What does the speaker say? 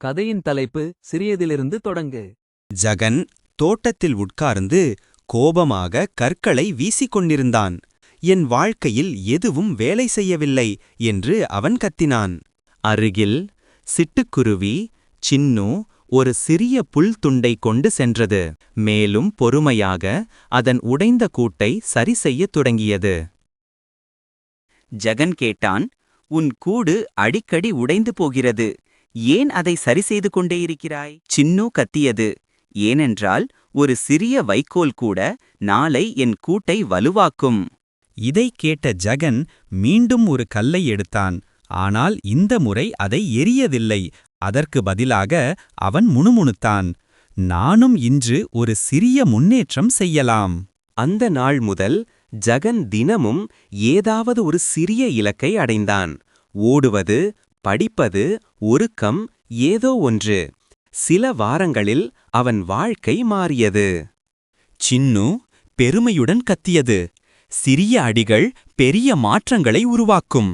கதையின் தலைப்பு சிறியதிலிருந்து தொடங்கு. ஜகன் தோட்டத்தில் உட்கார்ந்து கோபமாக கற்களை வீசிக்கொண்டிருந்தான். என் வாழ்க்கையில் எதுவும் வேலை செய்யவில்லை என்று அவன் கத்தினான். அருகில் சிட்டுக்குருவி சின்னு ஒரு சிறிய புல் துண்டை கொண்டு சென்றது. மேலும் பொறுமையாக அதன் உடைந்த கூட்டை சரி செய்யத் தொடங்கியது. ஜகன் கேட்டான் உன் கூடு அடிக்கடி உடைந்து போகிறது. ஏன் அதை சரி செய்து கொண்டே இருக்கிறாய்? சின்னு கத்தியது. ஏனென்றால் ஒரு சிறிய வைக்கோல் கூட நாளை என் கூட்டை வலுவாக்கும். இதைக் கேட்ட ஜகன் மீண்டும் ஒரு கல்லை எடுத்தான். ஆனால் இந்த முறை அதை எரியதில்லை அதற்கு பதிலாக அவன் முணுமுணுத்தான். நானும் இன்று ஒரு சிறிய முன்னேற்றம் செய்யலாம். அந்த நாள் முதல் ஜகன் தினமும் ஏதாவது ஒரு சிறிய இலக்கை அடைந்தான். ஓடுவது படிப்பது ஒருக்கம் ஏதோ ஒன்று. சில வாரங்களில் அவன் வாழ்க்கை மாறியது. சின்னு பெருமையுடன் கத்தியது. சிறிய அடிகள் பெரிய மாற்றங்களை உருவாக்கும்.